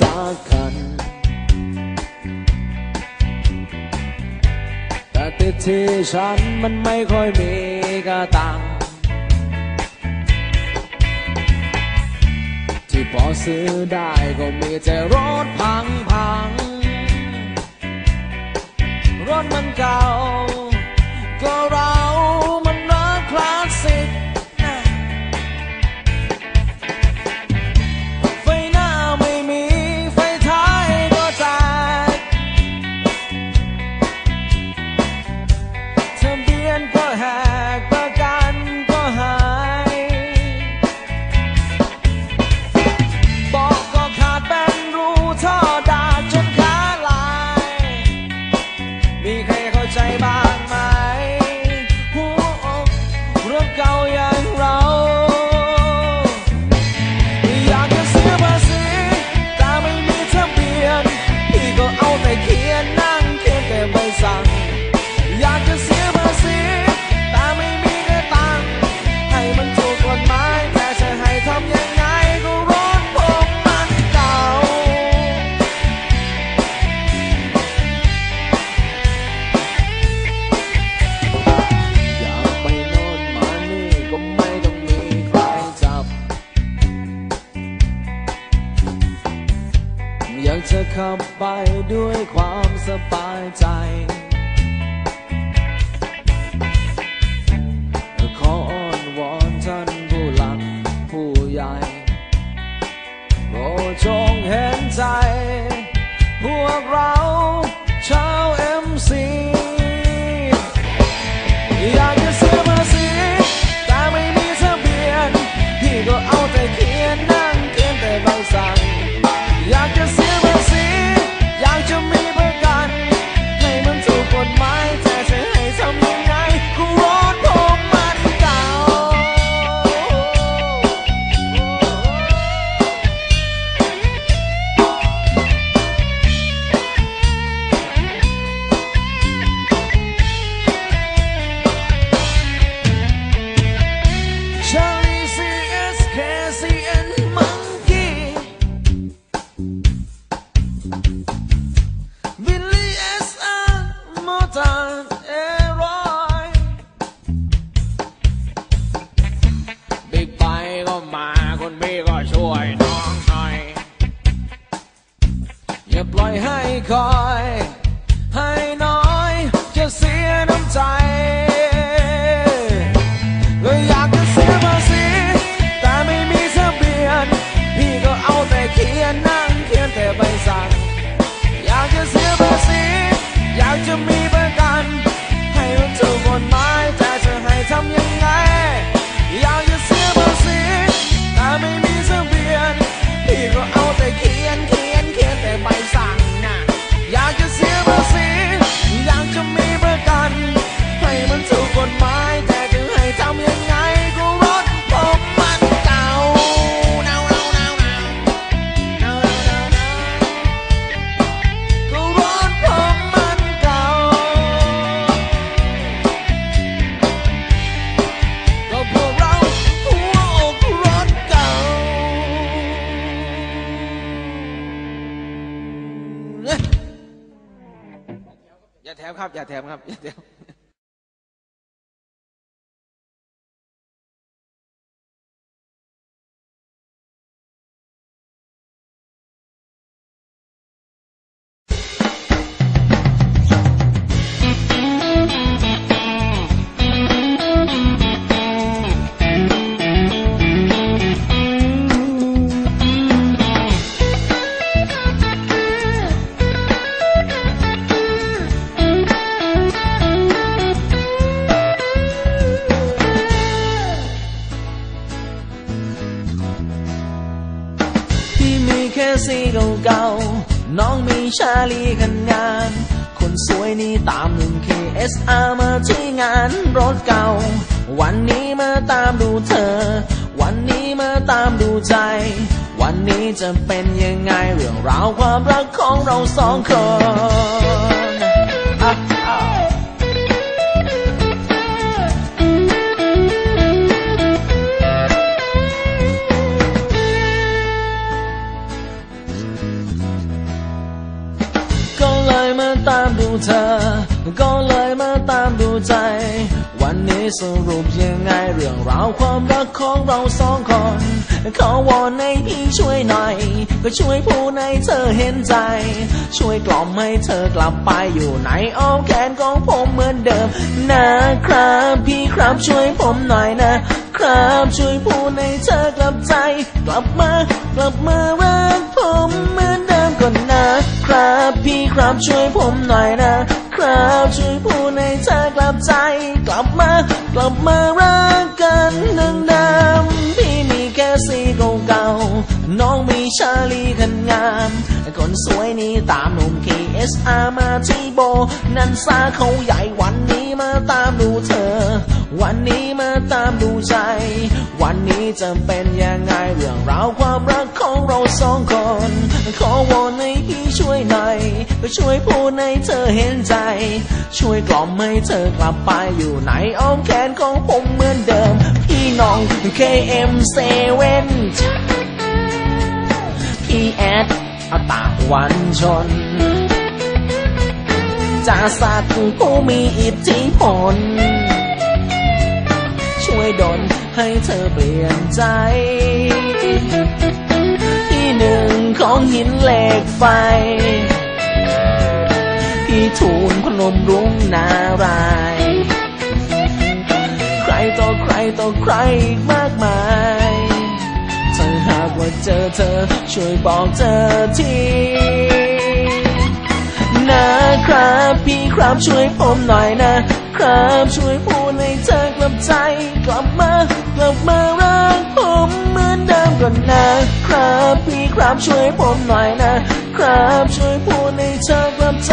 สักคัน แต่ติดที่ฉันมันไม่ค่อยมีกระตัง ที่พอซื้อได้ก็มีแต่รถพังพังๆรถมันเก่าก็ ร ขับไปด้วยความสบายใจ Motan Aeroy Big ไปก็มาคนพี่ก็ช่วยน้องหน่อย อย่าปล่อยให้คอย ให้น้อยจะเสียน้ำใจก็อยากจะเสียภาษีแต่ไม่มีทะเบียน พี่ก็เอาแต่เขียนนั่งเขียนแต่ใบสั่งอยากจะเสียภาษีอยากจะมี อย่าแถมครับ อย่าแถมครับ อย่าแถม แค่สีเก่าๆ น้องมีชาลีกันงาน คนสวยนี่ตามหนึ่ง KSR มาที่งานรถเก่า วันนี้มาตามดูเธอ วันนี้มาตามดูใจ วันนี้จะเป็นยังไงเรื่องราวความรักของเราสองคน สรุปยังไงเรื่องราวความรักของเราสองคน ขอวอนให้พี่ช่วยหน่อย ก็ช่วยพูดให้เธอเห็นใจ ช่วยกล่อมให้เธอกลับไปอยู่ในอ้อมแขนของผมเหมือนเดิม นะครับพี่ครับช่วยผมหน่อยนะครับช่วยพูดให้เธอกลับใจ กลับมากลับมารักผมเหมือนเดิมก่อนนะครับ พี่ครับช่วยผมหน่อยนะ ครับช่วยพูดให้เธอกลับใจ กลับมากลับมารักกันดังเดิมพี่มีแค่สีเก่าๆน้องมีชาลีคันงามคนสวยนี้ตามหนุ่ม KSR มาที่โบ นันซาเขาใหญ่วันนี้มาตามดูเธอ วันนี้มาตามดูใจ วันนี้จะเป็นยังไงเรื่องราวความรักของเราสองคน ขอวอนให้พี่ช่วยหน่อยก็ ช่วยพูดให้เธอเห็นใจ ช่วยกล่อมให้เธอกลับไปอยู่ในอ้อมแขนของผมเหมือนเดิม พี่น้อง KM7 พี่แอดอาตากวันชนจะสักผู้มีอิทธิพล ช่วยดลให้เธอเปลี่ยนใจ ที่หนึ่งของหินเหล็กไฟ ทูลพนมรุ้งนารายใครต่อใครต่อใครอีกมากมายถ้าหากว่าเจอเธอช่วยบอกเธอทีนะครับพี่ครับช่วยผมหน่อยนะครับช่วยพูดให้เธอกลับใจ กลับมากลับมารักผมเหมือนเดิมก่อนนะครับพี่ครับช่วยผมหน่อยนะครับช่วยพูดให้เธอกลับใจ